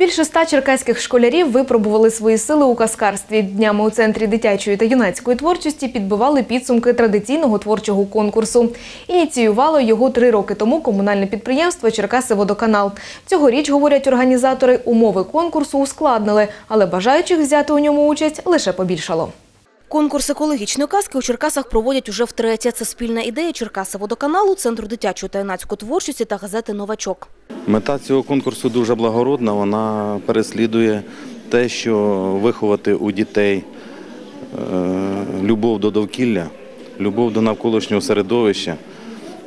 Більше ста черкаських школярів випробували свої сили у каскарстві. Днями у центрі дитячої та юнацької творчості підбивали підсумки традиційного творчого конкурсу. Ініціювало його три роки тому комунальне підприємство Черкаси-Водоканал. Цьогоріч, говорять організатори, умови конкурсу ускладнили, але бажаючих взяти у ньому участь лише побільшало. Конкурс екологічної казки у Черкасах проводять уже втретє. Це спільна ідея Черкаса водоканалу, Центру дитячої та юнацької творчості та газети Новачок. Мета цього конкурсу дуже благородна. Вона переслідує те, що виховати у дітей е, любов до довкілля, любов до навколишнього середовища,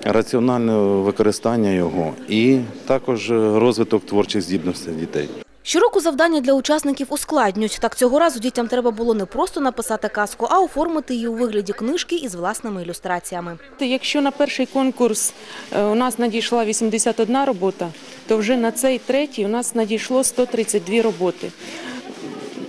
раціональне використання його і також розвиток творчих здібностей дітей. Щороку завдання для учасників ускладнюють. Так цього разу дітям треба було не просто написати казку, а оформити її у вигляді книжки із власними ілюстраціями. Якщо на перший конкурс е, у нас надійшла 81 робота, то вже на цей третій у нас надійшло 132 роботи.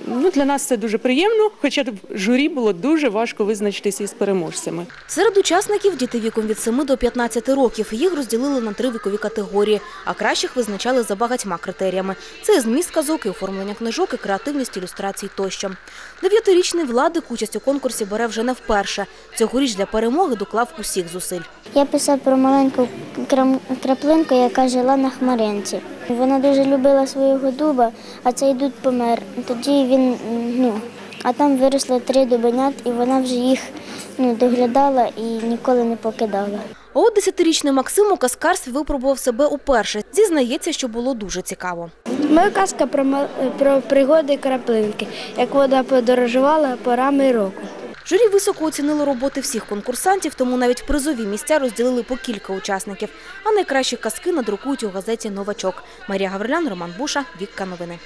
Ну, для нас це дуже приємно, хоча журі було дуже важко визначитися із переможцями. Серед учасників діти віком від 7 до 15 років. Їх розділили на три вікові категорії, а кращих визначали за багатьма критеріями. Це і зміст казок, і оформлення книжок, і креативність ілюстрацій тощо. Дев'ятирічний Владик участь у конкурсі бере вже не вперше. Цьогоріч для перемоги доклав усіх зусиль. Я писав про маленьку краплинку, яка жила на хмаринці. Вона дуже любила свого дуба, а цей дуб помер. Тоді він, ну, а там виросло три дубенят, і вона вже їх ну, доглядала і ніколи не покидала. А от десятирічний Максим у каскарстві випробував себе уперше. Зізнається, що було дуже цікаво. Моя казка про, про пригоди краплинки, як вода подорожувала порами року. Журі високо оцінило роботи всіх конкурсантів, тому навіть призові місця розділили по кілька учасників. А найкращі казки надрукують у газеті Новачок. Марія Гаврилян, Роман Буша, Вікка Новини.